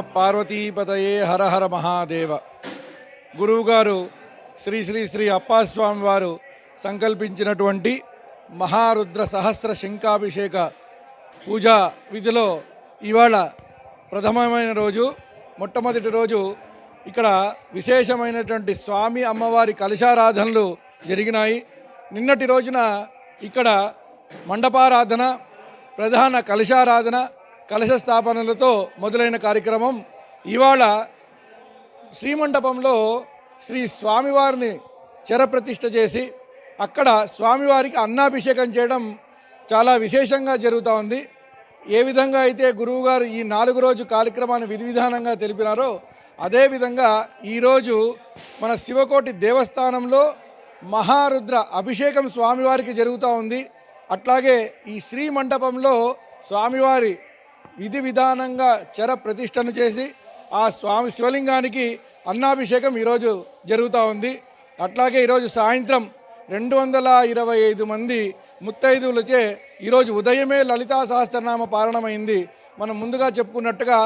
పార్వతీపతయే హర హర మహాదేవ. గురువుగారు శ్రీ శ్రీ శ్రీ అప్పాస్వామి వారు సంకల్పించినటువంటి మహారుద్ర సహస్ర శంఖాభిషేక పూజా విధిలో ఇవాళ ప్రథమమైన రోజు. మొట్టమొదటి రోజు ఇక్కడ విశేషమైనటువంటి స్వామి అమ్మవారి కలశారాధనలు జరిగినాయి. నిన్నటి రోజున ఇక్కడ మండపారాధన ప్రధాన కలశారాధన కలశ స్థాపనలతో మొదలైన కార్యక్రమం. ఇవాళ శ్రీమండపంలో శ్రీ స్వామివారిని చెరప్రతిష్ఠ చేసి అక్కడ స్వామివారికి అన్నాభిషేకం చేయడం చాలా విశేషంగా జరుగుతూ ఉంది. ఏ విధంగా అయితే గురువుగారు ఈ నాలుగు రోజు కార్యక్రమాన్ని విధి విధానంగా తెలిపినారో అదేవిధంగా ఈరోజు మన శివకోటి దేవస్థానంలో మహారుద్ర అభిషేకం స్వామివారికి జరుగుతూ ఉంది. అట్లాగే ఈ శ్రీ మండపంలో స్వామివారి విధి విధానంగా చెర ప్రతిష్టను చేసి ఆ స్వామి శివలింగానికి అన్నాభిషేకం ఈరోజు జరుగుతూ ఉంది. అట్లాగే ఈరోజు సాయంత్రం రెండు వందల ఇరవై ఐదు మంది ముత్తైదువులచే ఈరోజు ఉదయమే లలితా సహస్రనామ పారణమైంది మనం ముందుగా చెప్పుకున్నట్టుగా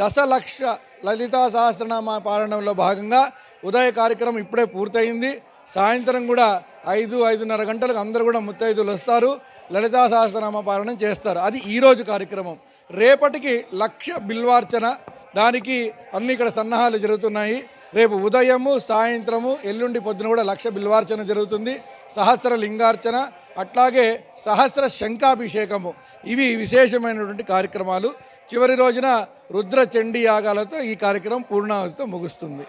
దశలక్ష లలితా సహస్రనామ పారణంలో భాగంగా ఉదయ కార్యక్రమం ఇప్పుడే పూర్తయింది. సాయంత్రం కూడా ఐదు ఐదున్నర గంటలకు అందరూ కూడా ముత్తైదులు వస్తారు. లలితా సహస్రనామ పారాయణం చేస్తారు. అది ఈరోజు కార్యక్రమం. రేపటికి లక్ష బిల్వార్చన. దానికి అన్ని ఇక్కడ సన్నాహాలు జరుగుతున్నాయి. రేపు ఉదయము సాయంత్రము ఎల్లుండి పొద్దున కూడా లక్ష బిల్వార్చన జరుగుతుంది. సహస్ర లింగార్చన అట్లాగే సహస్ర శంఖాభిషేకము. ఇవి విశేషమైనటువంటి కార్యక్రమాలు. చివరి రోజున రుద్ర చండీ యాగాలతో ఈ కార్యక్రమం పూర్ణావతితో ముగుస్తుంది.